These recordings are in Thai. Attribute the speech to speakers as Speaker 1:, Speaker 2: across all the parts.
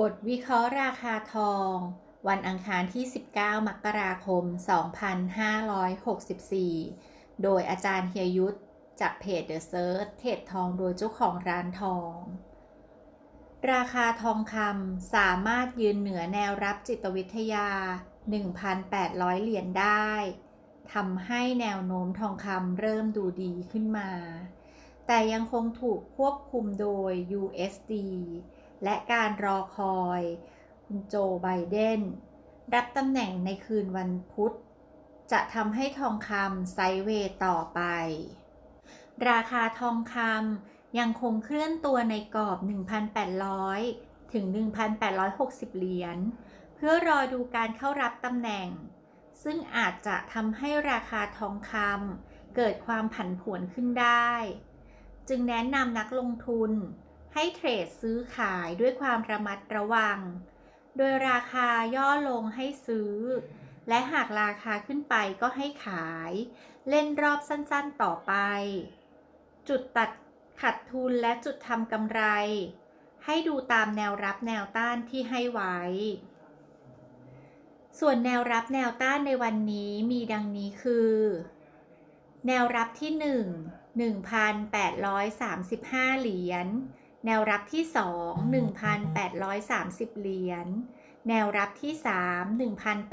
Speaker 1: บทวิเคราะห์ราคาทอง วันอังคารที่ 19 มกราคม 2564 โดยอาจารย์เฮียยุทธจากเพจ The Search เทรดทองโดยเจ้าของร้านทอง ราคาทองคำสามารถยืนเหนือแนวรับจิตวิทยา 1,800 เหรียญได้ทำให้แนวโน้มทองคำเริ่มดูดีขึ้นมา แต่ยังคงถูกควบคุมโดย USD และการรอคอย คุณโจไบเดนรับตำแหน่งในคืนวันพุธ จะทำให้ทองคำไซเวย์ต่อไป ราคาทองคำยังคงเคลื่อนตัวในกรอบ 1,800 ถึง 1,860 เหรียญ เพื่อรอดูการเข้ารับตำแหน่ง ซึ่งอาจจะทำให้ราคาทองคำเกิดความผันผวนขึ้นได้ จึงแนะนำนักลงทุน ให้เทรดซื้อขายด้วยความระมัดระวัง โดยราคาย่อลงให้ซื้อ และหากราคาขึ้นไปก็ให้ขาย เล่นรอบสั้นๆต่อไป จุดตัดขัดทุนและจุดทำกำไร ให้ดูตามแนวรับแนวต้านที่ให้ไว้ ส่วนแนวรับแนวต้านในวันนี้มีดังนี้คือ แนวรับที่ 1 1,835 เหรียญ แนวรับที่ 2 1,830 เหรียญ แนวรับที่ 3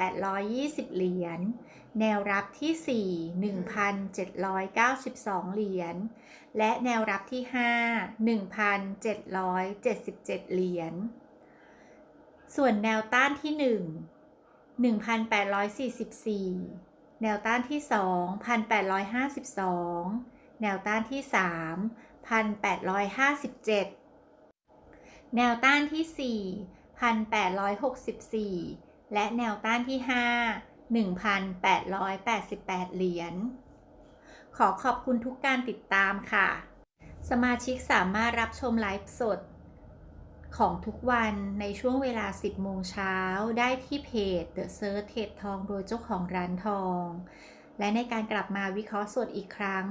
Speaker 1: 1,820 เหรียญ แนวรับที่ 4 1,792 เหรียญ และแนวรับที่ 5 1,777 เหรียญ ส่วนแนวต้านที่ 1 1,844แนวต้านที่2 1,852 แนวต้านที่ 3 1,857 แนวต้านที่ 4 1,864 และแนวต้านที่ 5 1,888 เหรียญ ขอขอบคุณทุกการติดตามค่ะ สมาชิกสามารถรับชมไลฟ์สดของทุกวันในช่วงเวลา 10 โมงเช้าได้ที่เพจ The Search เทรดทองโดยเจ้าของร้านทอง และในการกลับมาวิเคราะห์สดอีกครั้ง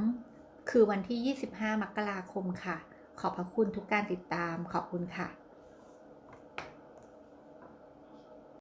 Speaker 1: คือวันที่ 25 มกราคมค่ะ ขอบพระคุณทุกการติดตาม ขอบคุณค่ะ